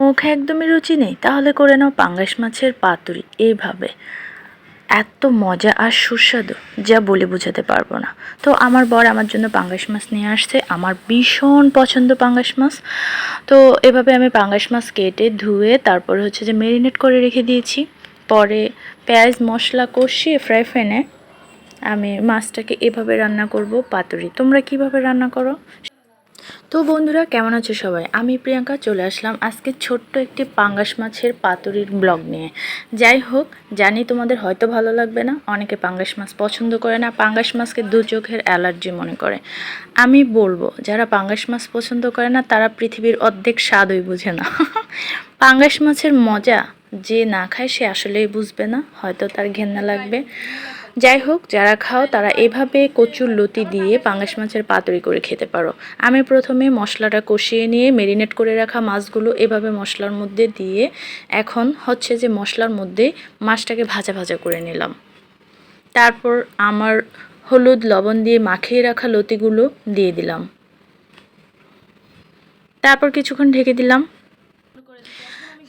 মুখে একদমই রুচি নেই, তাহলে করে নাও পাঙ্গাস মাছের পাতুরি, এইভাবে। এত মজা আর সুস্বাদু, যা বলে বোঝাতে পারব না। তো আমার বর আমার জন্য পাঙ্গাস মাছ নিয়ে আসছে, আমার ভীষণ পছন্দ পাঙ্গাস মাছ। তো এভাবে আমি পাঙ্গাস মাছ কেটে, ধুয়ে, তারপরে হচ্ছে যে মেরিনেট করে রেখে দিয়েছি। পরে পেঁয়াজ মশলা কষিয়ে ফ্রাই প্যানে আমি মাছটাকে এভাবে রান্না করব পাতুরি। তোমরা কীভাবে রান্না করো? তো বন্ধুরা, কেমন আছো সবাই? আমি প্রিয়াঙ্কা, চলে আসলাম আজকে ছোট্ট একটি পাঙ্গাস মাছের পাতুরির ব্লগ নিয়ে। যাই হোক, জানি তোমাদের হয়তো ভালো লাগবে না, অনেকে পাঙ্গাস মাছ পছন্দ করে না, পাঙ্গাস মাছকে দু চোখের অ্যালার্জি মনে করে। আমি বলব, যারা পাঙ্গাস মাছ পছন্দ করে না, তারা পৃথিবীর অর্ধেক স্বাদই বুঝে না। পাঙ্গাস মাছের মজা যে না খায়, সে আসলেই বুঝবে না, হয়তো তার ঘেন্না লাগবে। যাই হোক, যারা খাও, তারা এভাবে কচুর লতি দিয়ে পাঙ্গাস মাছের পাতুরি করে খেতে পারো। আমি প্রথমে মশলাটা কষিয়ে নিয়ে মেরিনেট করে রাখা মাছগুলো এভাবে মশলার মধ্যে দিয়ে এখন হচ্ছে যে মশলার মধ্যে মাছটাকে ভাজা ভাজা করে নিলাম। তারপর আমার হলুদ লবণ দিয়ে মাখিয়ে রাখা লতিগুলো দিয়ে দিলাম। তারপর কিছুক্ষণ ঢেকে দিলাম।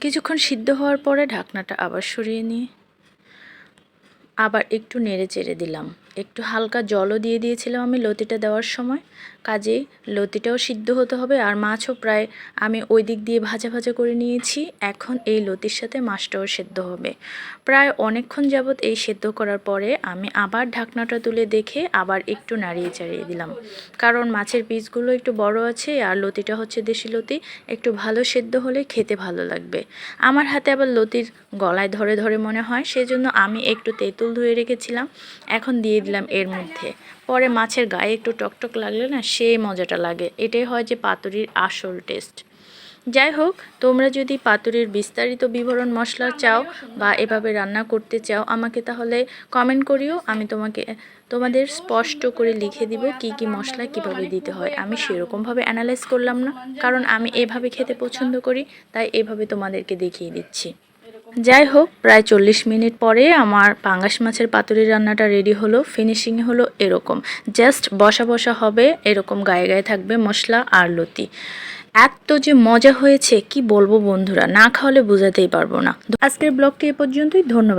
কিছুক্ষণ সিদ্ধ হওয়ার পরে ঢাকনাটা আবার সরিয়ে নিয়ে আবার একটু নেড়ে চেড়ে দিলাম। একটু হালকা জলও দিয়ে দিয়েছিলাম আমি লতিটা দেওয়ার সময়। কাজেই লতিটাও সিদ্ধ হতে হবে আর মাছও প্রায় আমি ওই দিক দিয়ে ভাজা ভাজা করে নিয়েছি। এখন এই লতির সাথে মাছটাও সেদ্ধ হবে। প্রায় অনেকক্ষণ যাবৎ এই সেদ্ধ করার পরে আমি আবার ঢাকনাটা তুলে দেখে আবার একটু নাড়িয়ে চাড়িয়ে দিলাম। কারণ মাছের পিসগুলো একটু বড় আছে আর লতিটা হচ্ছে দেশি লতি, একটু ভালো সেদ্ধ হলে খেতে ভালো লাগবে। আমার হাতে আবার লতির গলায় ধরে ধরে মনে হয়, সেজন্য আমি একটু তেঁতুল ধুয়ে রেখেছিলাম। এখন দিয়ে দিলাম এর মধ্যে। পরে মাছের গায়ে একটু টকটক লাগলে না সেই মজাটা লাগে। এটাই হয় যে পাতুরির আসল টেস্ট যাই হোক তোমরা যদি পাতুরির বিস্তারিত বিবরণ মশলা চাও বা এভাবে রান্না করতে চাও আমাকে তাহলে কমেন্ট করিও। আমি তোমাকে তোমাদের স্পষ্ট করে লিখে দিব কি কি মশলা কীভাবে দিতে হয়। আমি সেরকমভাবে অ্যানালাইজ করলাম না কারণ আমি এভাবে খেতে পছন্দ করি তাই এভাবে তোমাদেরকে দেখিয়ে দিচ্ছি। যাই হোক, প্রায় চল্লিশ মিনিট পরে আমার পাঙ্গাস মাছের পাতুরি রান্নাটা রেডি হলো ফিনিশিং হলো এরকম। জাস্ট বসা বসা হবে, এরকম গায়ে গায়ে থাকবে মশলা আর লতি। এত যে মজা হয়েছে, কি বলব বন্ধুরা, না খাওয়ালে বোঝাতেই পারব না। আজকের ব্লগটি এ পর্যন্তই, ধন্যবাদ।